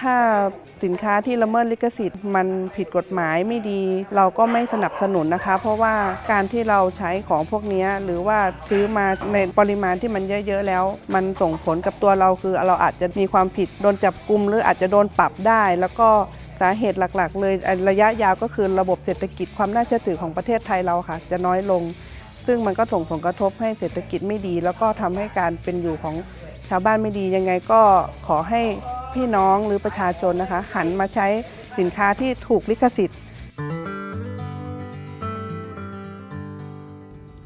ถ้าสินค้าที่ละเมิดลิขสิทธิ์มันผิดกฎหมายไม่ดี เราก็ไม่สนับสนุนนะคะ เพราะว่าการที่เราใช้ของพวกนี้หรือว่าซื้อมาในปริมาณที่มันเยอะๆแล้ว มันส่งผลกับตัวเราคือเราอาจจะมีความผิดโดนจับกลุมหรืออาจจะโดนปรับได้ แล้วก็สาเหตุหลักๆ เลยระยะยาวก็คือระบบเศรษฐกิจความน่าเชื่อถือของประเทศไทยเราค่ะ จะน้อยลง ซึ่งมันก็ส่งผลกระทบให้เศรษฐกิจไม่ดี แล้วก็ทำให้การเป็นอยู่ของชาวบ้านไม่ดียังไงก็ขอให้ พี่น้องหรือประชาชนนะคะ หันมาใช้สินค้าที่ถูกลิขสิทธิ์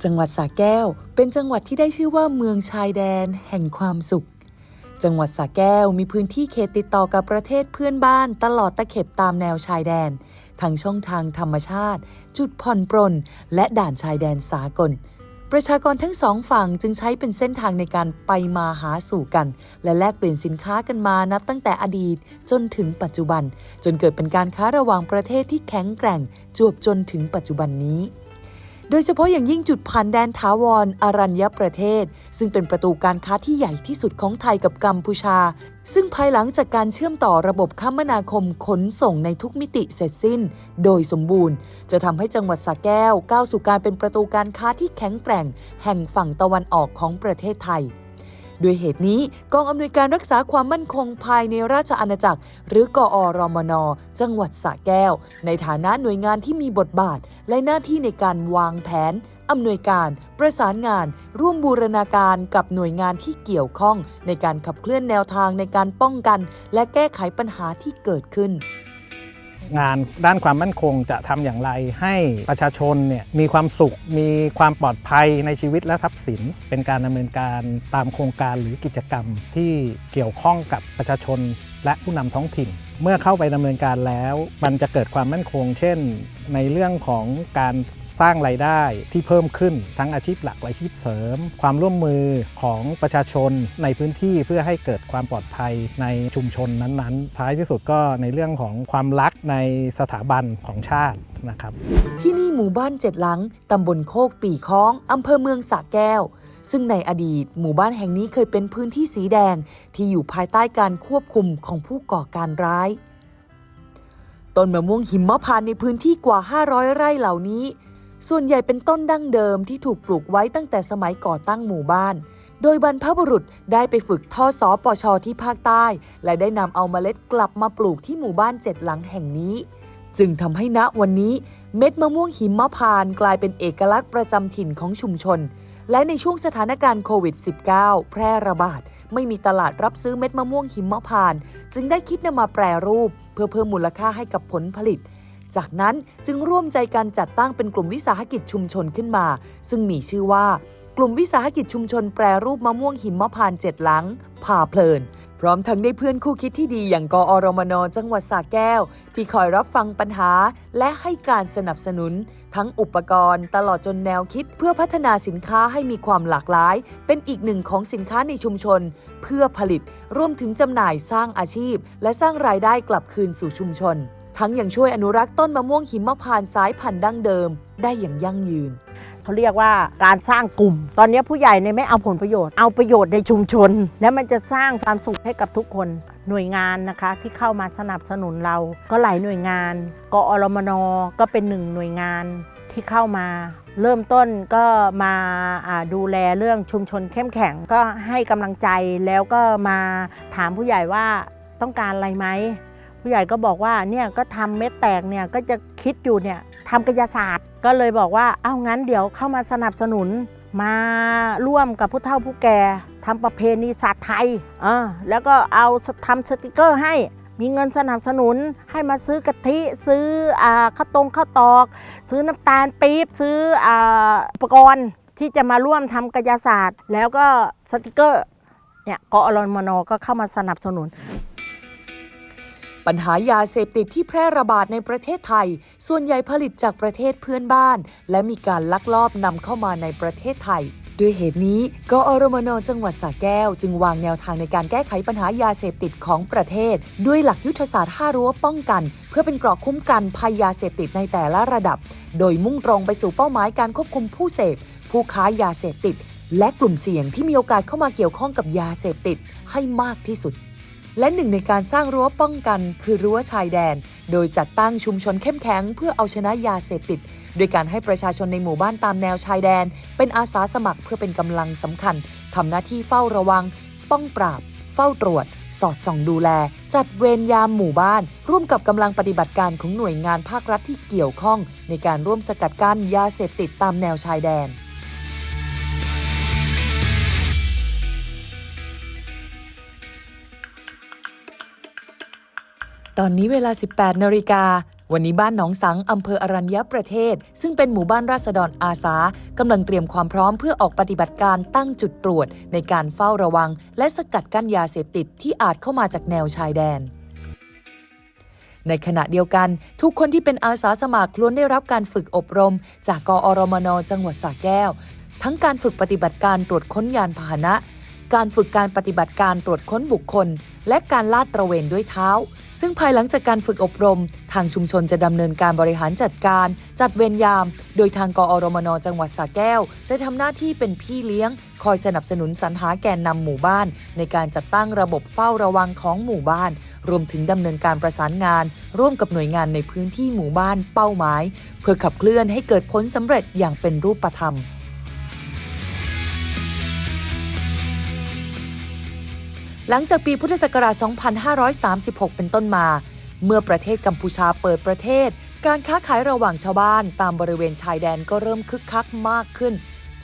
จังหวัดสระแก้ว เป็นจังหวัดที่ได้ชื่อว่าเมืองชายแดน แห่งความสุข จังหวัดสระแก้วมีพื้นที่เขตติดต่อกับประเทศเพื่อนบ้านตลอดตะเข็บตามแนวชายแดน ทั้งช่องทางธรรมชาติ จุดผ่อนปรนและด่านชายแดนสากล ประชากรทั้งสองฝั่งจึงใช้เป็นเส้นทางในการไปมาหาสู่กัน และแลกเปลี่ยนสินค้ากันมานับตั้งแต่อดีตจนถึงปัจจุบัน จนเกิดเป็นการค้าระหว่างประเทศที่แข็งแกร่ง จวบจนถึงปัจจุบันนี้ โดยเฉพาะอย่างยิ่งจุดผ่านแดนถาวรอรัญญประเทศ ซึ่งเป็นประตูการค้าที่ใหญ่ที่สุดของไทยกับกัมพูชา ซึ่งภายหลังจากการเชื่อมต่อระบบคมนาคมขนส่งในทุกมิติเสร็จสิ้น โดยสมบูรณ์ จะทำให้จังหวัดสระแก้วก้าวสู่การเป็นประตูการค้าที่แข็งแกร่ง แห่งฝั่งตะวันออกของประเทศไทย ด้วยเหตุนี้กองอำนวยการรักษาความมั่นคงภายในราชอาณาจักร หรือกอรมน จังหวัดสระแก้ว ในฐานะหน่วยงานที่มีบทบาท และหน้าที่ในการวางแผนอำนวยการประสานงาน ร่วมบูรณาการกับหน่วยงานที่เกี่ยวข้อง ในการขับเคลื่อนแนวทางในการป้องกัน และแก้ไขปัญหาที่เกิดขึ้น งานด้านความมั่นคงจะทำอย่างไร ให้ประชาชนเนี่ยมีความสุข มีความปลอดภัยในชีวิตและทรัพย์สิน เป็นการดำเนินการตามโครงการหรือกิจกรรมที่เกี่ยวข้องกับประชาชนและผู้นำท้องถิ่น เมื่อเข้าไปดำเนินการแล้ว มันจะเกิดความมั่นคง เช่น ในเรื่องของการ สร้างรายได้ที่เพิ่มขึ้นทั้งอาชีพหลักและอาชีพเสริม ความร่วมมือของประชาชนในพื้นที่เพื่อให้เกิดความปลอดภัยในชุมชนนั้นๆ ท้ายที่สุดก็ในเรื่องของความรักในสถาบันของชาตินะครับ ที่นี่หมู่บ้านเจ็ดหลังตำบลโคกปีค้องอำเภอเมืองสระแก้ว ซึ่งในอดีตหมู่บ้านแห่งนี้เคยเป็นพื้นที่สีแดงที่อยู่ภายใต้การควบคุมของผู้ก่อการร้ายต้นมะม่วงหิมพานในพื้นที่กว่า 500 ไร่เหล่านี้ ส่วนใหญ่เป็นต้นดั้งเดิมที่ถูกปลูกไว้ตั้งแต่สมัยก่อตั้งหมู่บ้าน โดยบรรพบุรุษได้ไปฝึกท่อสอปชอที่ภาคใต้ และได้นำเอาเมล็ดกลับมาปลูกที่หมู่บ้านเจ็ดหลังแห่งนี้ จึงทำให้ณวันนี้เม็ดมะม่วงหิมพานต์กลายเป็นเอกลักษณ์ประจำถิ่นของชุมชน และในช่วงสถานการณ์โควิด -19 แพร่ระบาดไม่มีตลาดรับซื้อเม็ดมะม่วงหิมพานต์จึงได้คิดนำมาแปรรูป เพื่อเพิ่มมูลค่าให้กับผลผลิต จากนั้นจึงร่วมใจการจัดตั้งเป็นกลุ่มวิสาหกิจชุมชนขึ้นมา ซึ่งมีชื่อว่ากลุ่มวิสาหกิจชุมชนแปรรูปมะม่วงหิมพานต์เจ็ดหลังผ่าเพลิน พร้อมทั้งได้เพื่อนคู่คิดที่ดีอย่างกอรมนจังหวัดสระแก้ว ที่คอยรับฟังปัญหา และให้การสนับสนุน ทั้งอุปกรณ์ตลอดจนแนวคิด เพื่อพัฒนาสินค้าให้มีความหลากหลาย เป็นอีกหนึ่งของสินค้าในชุมชน เพื่อผลิตรวมถึงจำหน่ายสร้างอาชีพ และสร้างรายได้กลับคืนสู่ชุมชน ทั้งยังช่วยอนุรักษ์ต้นมะม่วงหิมพานต์สายพันธุ์ดั้งเดิม ได้อย่างยั่งยืน เขาเรียกว่าการสร้างกลุ่ม ตอนนี้ผู้ใหญ่เนี่ยไม่เอาผลประโยชน์ เอาประโยชน์ในชุมชน และมันจะสร้างความสุขให้กับทุกคน หน่วยงานนะคะที่เข้ามาสนับสนุนเรา ก็หลายหน่วยงาน กอรมนก็เป็นหนึ่งหน่วยงานที่เข้ามาเริ่มต้นก็มาอ่าดูแลเรื่องชุมชนเข้มแข็งก็ให้กำลังใจแล้วก็มาถามผู้ใหญ่ว่าต้องการอะไรไหม ผู้ใหญ่ก็บอกว่าเนี่ยก็ทำเม็ดแตกเนี่ยก็จะคิดอยู่เนี่ยทำกายศาสตร์ ก็เลยบอกว่าเอ้างั้นเดี๋ยวเข้ามาสนับสนุนมาร่วมกับผู้เฒ่าผู้แก่ทำประเพณีศาสตร์ไทยอ่าแล้วก็เอาทำสติกเกอร์ให้มีเงินสนับสนุนให้มาซื้อกะทิซื้ออ่าข้าวตรงข้าวตอก ซื้อน้ำตาลปี๊บซื้ออ่าอุปกรณ์ที่จะมาร่วมทำกายศาสตร์ แล้วก็สติกเกอร์เนี่ยกอรมนก็เข้ามาสนับสนุน ปัญหายาเสพติดที่แพร่ระบาดในประเทศไทย ส่วนใหญ่ผลิตจากประเทศเพื่อนบ้าน และมีการลักลอบนำเข้ามาในประเทศไทยด้วยเหตุนี้กอรมนจังหวัดสระแก้ว จึงวางแนวทางในการแก้ไขปัญหายาเสพติดของประเทศ ด้วยหลักยุทธศาสตร์5รั้วป้องกัน เพื่อเป็นเกราะคุ้มกันภัยยาเสพติดในแต่ละระดับ โดยมุ่งตรงไปสู่เป้าหมายการควบคุมผู้เสพ ผู้ค้ายาเสพติด และกลุ่มเสี่ยงที่มีโอกาสเข้ามาเกี่ยวข้องกับยาเสพติดให้มากที่สุด และหนึ่งในการสร้างรั้วป้องกันคือรั้วชายแดน โดยจัดตั้งชุมชนเข้มแข็งเพื่อเอาชนะยาเสพติดโดยการให้ประชาชนในหมู่บ้านตามแนวชายแดน เป็นอาสาสมัครเพื่อเป็นกำลังสำคัญทำหน้าที่เฝ้าระวัง ป้องปราบ เฝ้าตรวจ สอดส่องดูแล จัดเวรยามหมู่บ้าน ร่วมกับกำลังปฏิบัติการของหน่วยงานภาครัฐที่เกี่ยวข้อง ในการร่วมสกัดกั้นยาเสพติดตามแนวชายแดน ตอนนี้เวลา 18นาฬิกา วันนี้บ้านหนองสังอำเภออรัญญประเทศ ซึ่งเป็นหมู่บ้านราษฎรอาสากำลังเตรียมความพร้อมเพื่อออกปฏิบัติการตั้งจุดตรวจ ในการเฝ้าระวัง และสกัดกั้นยาเสพติดที่อาจเข้ามาจากแนวชายแดน ในขณะเดียวกัน ทุกคนที่เป็นอาสาสมัครล้วนได้รับการฝึกอบรม จากกอรมนจังหวัดสระแก้ว ทั้งการฝึกปฏิบัติการตรวจค้นยานพาหนะ การฝึกการปฏิบัติการตรวจค้นบุคคล และการลาดตระเวนด้วยเท้า ซึ่งภายหลังจากการฝึกอบรม ทางชุมชนจะดำเนินการบริหารจัดการ จัดเวรยาม โดยทางกอรมนจังหวัดสระแก้ว จะทำหน้าที่เป็นพี่เลี้ยง คอยสนับสนุนสรรหาแกนนำหมู่บ้าน ในการจัดตั้งระบบเฝ้าระวังของหมู่บ้าน รวมถึงดำเนินการประสานงาน ร่วมกับหน่วยงานในพื้นที่หมู่บ้านเป้าหมาย เพื่อขับเคลื่อนให้เกิดผลสำเร็จอย่างเป็นรูปธรรม หลังจากปีพุทธศักราช 2536 เป็นต้นมา เมื่อประเทศกัมพูชาเปิดประเทศ การค้าขายระหว่างชาวบ้าน ตามบริเวณชายแดนก็เริ่มคึกคักมากขึ้น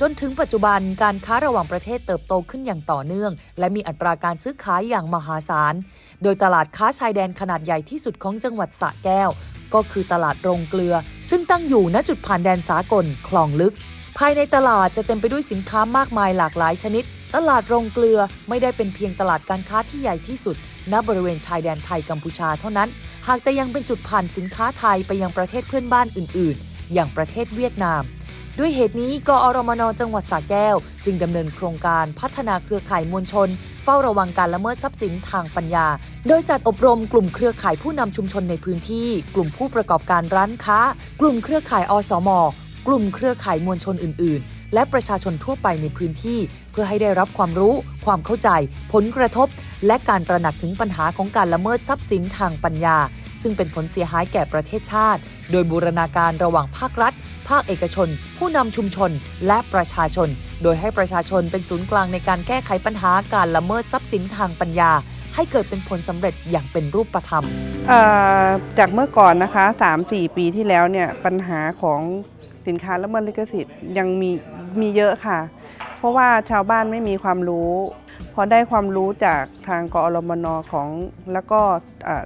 จนถึงปัจจุบันการค้าระหว่างประเทศเติบโตขึ้นอย่างต่อเนื่อง และมีอัตราการซื้อขายอย่างมหาศาล โดยตลาดค้าชายแดนขนาดใหญ่ที่สุดของจังหวัดสระแก้ว ก็คือตลาดโรงเกลือ ซึ่งตั้งอยู่ณจุดผ่านแดนสากลคลองลึก ภายในตลาดจะเต็มไปด้วยสินค้ามากมายหลากหลายชนิด ตลาดโรงเกลือไม่ได้เป็นเพียงตลาดการค้าที่ใหญ่ที่สุด ณบริเวณชายแดนไทยกัมพูชาเท่านั้น หากแต่ยังเป็นจุดผ่านสินค้าไทยไปยังประเทศเพื่อนบ้านอื่น ๆ อย่างประเทศเวียดนาม ด้วยเหตุนี้กอรมนจังหวัดสระแก้ว จึงดำเนินโครงการพัฒนาเครือข่ายมวลชน เฝ้าระวังการละเมิดทรัพย์สินทางปัญญา โดยจัดอบรมกลุ่มเครือข่ายผู้นำชุมชนในพื้นที่ กลุ่มผู้ประกอบการร้านค้า กลุ่มเครือข่ายอสม กลุ่มเครือข่ายมวลชนอื่น ๆ และประชาชนทั่วไปในพื้นที่ เพื่อให้ได้รับความรู้ ความเข้าใจ ผลกระทบ และการตระหนักถึงปัญหาของการละเมิดทรัพย์สินทางปัญญา ซึ่งเป็นผลเสียหายแก่ประเทศชาติ โดยบูรณาการระหว่างภาครัฐ ภาคเอกชน ผู้นำชุมชน และประชาชน โดยให้ประชาชนเป็นศูนย์กลางในการแก้ไขปัญหาการละเมิดทรัพย์สินทางปัญญา ให้เกิดเป็นผลสำเร็จอย่างเป็นรูปธรรม เอ่อจากเมื่อก่อนนะคะ 3-4 ปีที่แล้วเนี่ยปัญหาของสินค้าละเมิดลิขสิทธิ์ยังมี มีเยอะค่ะ เพราะว่าชาวบ้านไม่มีความรู้ พอได้ความรู้จากทางกอรมนของ แล้วก็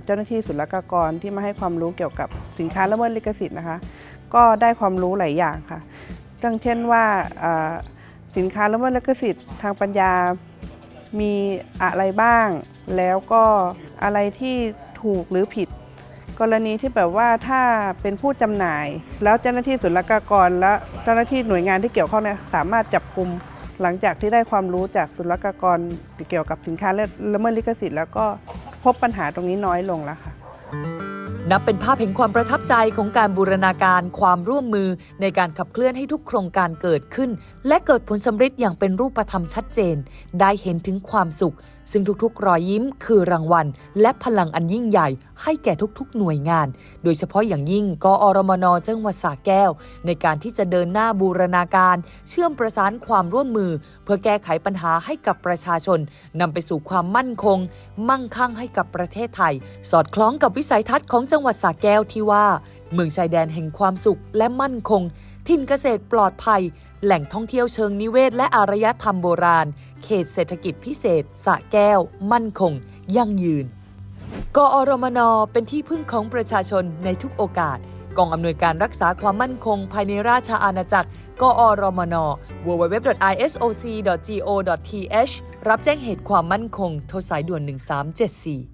เจ้าหน้าที่ศุลกากรที่มาให้ความรู้เกี่ยวกับสินค้าละเมิดลิขสิทธิ์นะคะ ก็ได้ความรู้หลายอย่างค่ะดังเช่นว่าสินค้าละเมิดลิขสิทธิ์ทางปัญญามีอะไรบ้าง แล้วก็อะไรที่ถูกหรือผิด กรณีที่แบบว่าถ้าเป็นผู้จำหน่าย แล้วเจ้าหน้าที่ศุลกากร และเจ้าหน้าที่หน่วยงานที่เกี่ยวข้องเนี่ยสามารถจับกลุ่มหลังจากที่ได้ความรู้จากศุลกากรเกี่ยวกับสินค้าละเมิดลิขสิทธิ์แล้วก็พบปัญหาตรงนี้น้อยลงแล้วค่ะนับเป็นภาพแห่งความประทับใจของการบูรณาการความร่วมมือในการขับเคลื่อนให้ทุกโครงการเกิดขึ้น และเกิดผลสำเร็จอย่างเป็นรูปธรรมชัดเจน ได้เห็นถึงความสุข ซึ่งทุกๆ รอยยิ้มคือรางวัล และพลังอันยิ่งใหญ่ ให้แก่ทุกๆ หน่วยงาน โดยเฉพาะอย่างยิ่งกอรมนจังหวัดสระแก้ว ในการที่จะเดินหน้าบูรณาการ เชื่อมประสานความร่วมมือ เพื่อแก้ไขปัญหาให้กับประชาชนนำไปสู่ความมั่นคง มั่งคั่งให้กับประเทศไทย สอดคล้องกับวิสัยทัศน์ของจังหวัดสระแก้วที่ว่า เมืองชายแดนแห่งความสุขและมั่นคง ถิ่นเกษตรปลอดภัย แหล่งท่องเที่ยวเชิงนิเวศ และอารยธรรมโบราณ เขตเศรษฐกิจพิเศษ สะแก้ว มั่นคง ยั่งยืน กอรมนเป็นที่พึ่งของประชาชนในทุกโอกาส กองอำนวยการรักษาความมั่นคง ภายในราชอาณาจักร กอรมน www.isoc.go.th รับแจ้งเหตุความมั่นคง โทรสายด่วน 1374